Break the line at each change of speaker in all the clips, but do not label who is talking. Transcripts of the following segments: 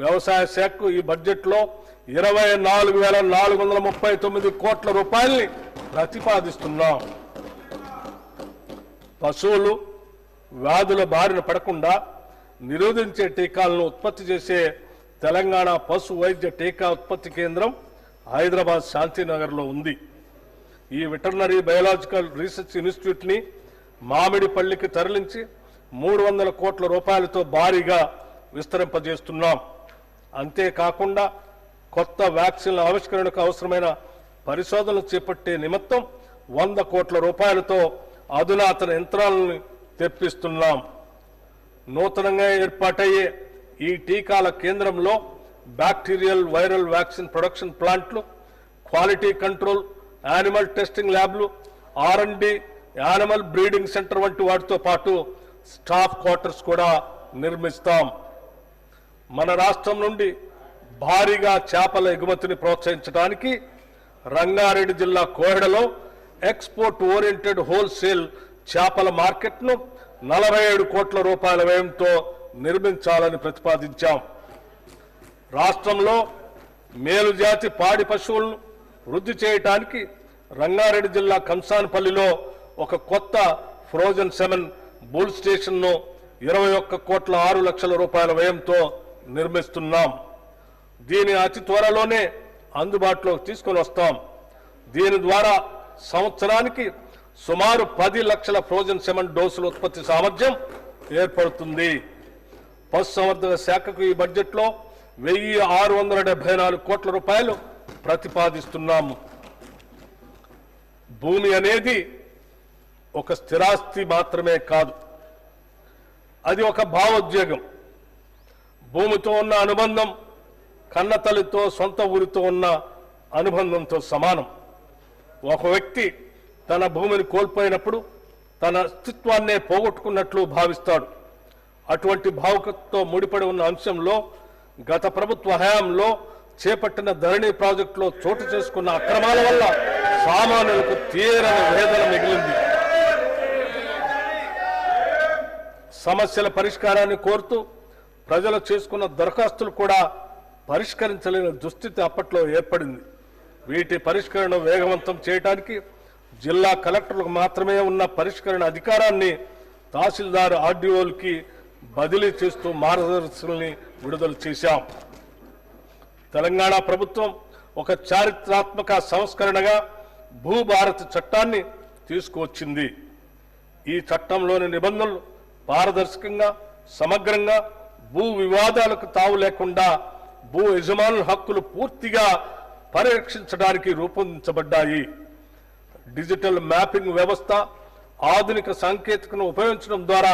వ్యవసాయ శాఖకు ఈ బడ్జెట్లో ఇరవై నాలుగు వేల నాలుగు వందల ముప్పై తొమ్మిది కోట్ల రూపాయల్ని ప్రతిపాదిస్తున్నాం. పశువులు వ్యాధుల బారిన పడకుండా నిరోధించే టీకాలను ఉత్పత్తి చేసే తెలంగాణ పశు వైద్య టీకా ఉత్పత్తి కేంద్రం హైదరాబాద్ శాంతినగర్లో ఉంది. ఈ వెటర్నరీ బయోలాజికల్ రీసెర్చ్ ఇన్స్టిట్యూట్ని మామిడిపల్లికి తరలించి మూడు వందల కోట్ల రూపాయలతో భారీగా విస్తరింపజేస్తున్నాం. అంతేకాకుండా కొత్త వ్యాక్సిన్ల ఆవిష్కరణకు అవసరమైన పరిశోధనలు చేపట్టే నిమిత్తం వంద కోట్ల రూపాయలతో అధునాతన యంత్రాలను తెప్పిస్తున్నాం. నూతనంగా ఏర్పాటయ్యే ఈ టీకాల కేంద్రంలో బ్యాక్టీరియల్ వైరల్ వ్యాక్సిన్ ప్రొడక్షన్ ప్లాంట్లు క్వాలిటీ కంట్రోల్ యానిమల్ టెస్టింగ్ ల్యాబ్లు R and D animal breeding centre వంటి వాటితో పాటు స్టాఫ్ క్వార్టర్స్ కూడా నిర్మిస్తాం. మన రాష్ట్రం నుండి భారీగా చేపల ఎగుమతిని ప్రోత్సహించడానికి రంగారెడ్డి జిల్లా కోహెడలో ఎక్స్పోర్ట్ ఓరియంటెడ్ హోల్సేల్ చేపల మార్కెట్ను నలభై ఏడు కోట్ల రూపాయల వ్యయంతో నిర్మించాలని ప్రతిపాదించాం. రాష్ట్రంలో మేలుజాతి పాడి పశువులను వృద్ధి చేయటానికి రంగారెడ్డి జిల్లా కంసాన్పల్లిలో ఒక కొత్త ఫ్రోజన్ సెవెన్ బుల్ స్టేషన్ను ఇరవై ఒక్క కోట్ల ఆరు లక్షల రూపాయల వ్యయంతో నిర్మిస్తున్నాం. దీని అతి త్వరలోనే అందుబాటులోకి తీసుకొని వస్తాం. దీని ద్వారా సంవత్సరానికి సుమారు పది లక్షల ఫ్రోజన్ సిమెంట్ డోసుల ఉత్పత్తి సామర్థ్యం ఏర్పడుతుంది. పశుసంవర్ధక శాఖకు ఈ బడ్జెట్లో వెయ్యి ఆరు వందల డెబ్బై నాలుగు కోట్ల రూపాయలు ప్రతిపాదిస్తున్నాము. భూమి అనేది ఒక స్థిరాస్తి మాత్రమే కాదు. అది ఒక భావోద్వేగం. భూమితో ఉన్న అనుబంధం కన్నతల్లితో సొంత ఊరితో ఉన్న అనుబంధంతో సమానం. ఒక వ్యక్తి తన భూమిని కోల్పోయినప్పుడు తన అస్తిత్వాన్నే పోగొట్టుకున్నట్లు భావిస్తాడు. అటువంటి భావుకతో ముడిపడి ఉన్న అంశంలో గత ప్రభుత్వ హయాంలో చేపట్టిన ధరణి ప్రాజెక్టులో చోటు చేసుకున్న అక్రమాల వల్ల సామాన్యులకు తీరని వేదన మిగిలింది. సమస్యల పరిష్కారాన్ని కోరుతూ ప్రజలు చేసుకున్న దరఖాస్తులు కూడా పరిష్కరించలేని దుస్థితి అప్పట్లో ఏర్పడింది. వీటి పరిష్కరణ వేగవంతం చేయడానికి జిల్లా కలెక్టర్లకు మాత్రమే ఉన్న పరిష్కరణ అధికారాన్ని తహసీల్దార్ ఆర్డీఓలకి బదిలీ చేస్తూ మార్గదర్శకుల్ని విడుదల చేశాం. తెలంగాణ ప్రభుత్వం ఒక చారిత్రాత్మక సంస్కరణగా భూభారత చట్టాన్ని తీసుకువచ్చింది. ఈ చట్టంలోని నిబంధనలు పారదర్శకంగా సమగ్రంగా భూ వివాదాలకు తావు లేకుండా భూ యజమానుల హక్కులు పూర్తిగా పరిరక్షించడానికి రూపొందించబడ్డాయి. డిజిటల్ మ్యాపింగ్ వ్యవస్థ ఆధునిక సాంకేతికను ఉపయోగించడం ద్వారా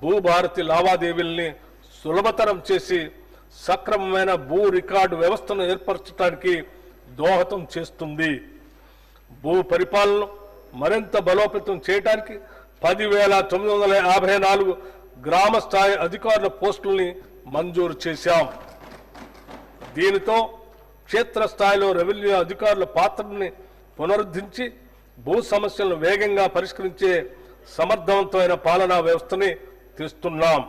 భూభారతి లావాదేవీల్ని సులభతరం చేసి సక్రమమైన భూ రికార్డు వ్యవస్థను ఏర్పరచడానికి దోహదం చేస్తుంది. భూ పరిపాలన మరింత బలోపేతం చేయడానికి పదివేల తొమ్మిది వందల యాభై నాలుగు గ్రామ స్థాయి అధికారుల పోస్టుల్ని మంజూరు చేశాం. దీనితో క్షేత్రస్థాయిలో రెవెన్యూ అధికారుల పాత్రని పునరుద్ధరించి భూ సమస్యలను వేగంగా పరిష్కరించే సమర్థవంతమైన పాలనా వ్యవస్థని తెస్తున్నాం.